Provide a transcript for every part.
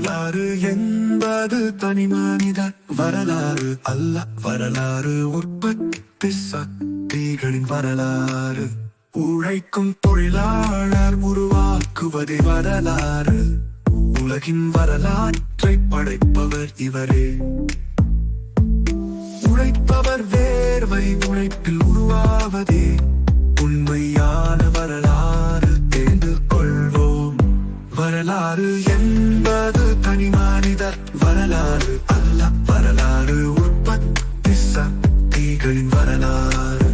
வரலாறு என்பது தனி மனித வரலாறு அல்ல. வரலாறு உற்பத்தி சக்திகளின் வரலாறு. உழைக்கும் தொழிலாளர் உருவாக்குவதே வரலாறு. உலகின் வரலாற்றை படைப்பவர் இவரே. உழைப்பவர் வேர்வை உழைப்பில் உருவாவதே. உண்மையான வரலாறு தெரிந்து கொள்வோம். வரலாறு வரலாறு அல்ல வரலாறு உற்பத்தி சக்திகளின் வரலாறு.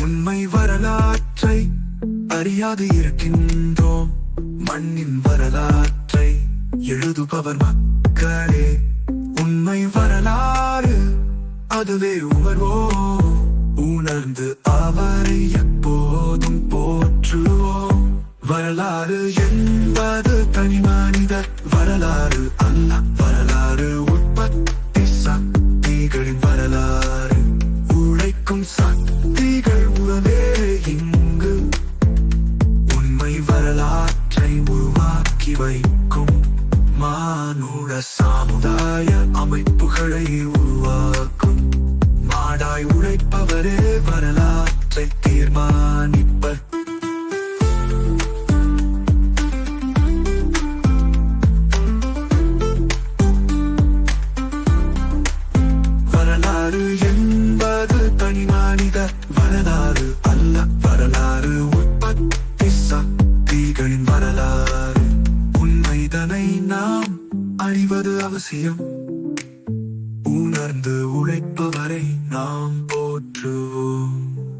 உண்மை வரலாற்றை அறியாது இருக்கின்றோம். மண்ணின் வரலாற்றை எழுதுபவர் மக்களே. உண்மை வரலாறு அதுவே உணர்வோ உணர்ந்து அவரை எப்போதும் போற்றுவோம். வரலாறு என்பது தனி மனித வரலாறு அல்ல வரலாறு உற்பத்தி சக்திகளின் வரலாறு. உழைக்கும் சக்திகள் உடனே இங்கு. உண்மை வரலாற்றை உருவாக்கி வைக்கும் மானுட சமுதாய அமைப்புகளை உருவாக்கும். மாடாய் உழைப்பவரே வரலாற்றை தீர்மானிப்பர் வரலாறு என்பது தனி மனித வரலாறு அல்ல. வரலாறு உற்பத்தி சக்திகளின் வரலாறு. உண்மைதனை நாம் அறிவது அவசியம். உணர்ந்து உழைப்பவரை நாம் true.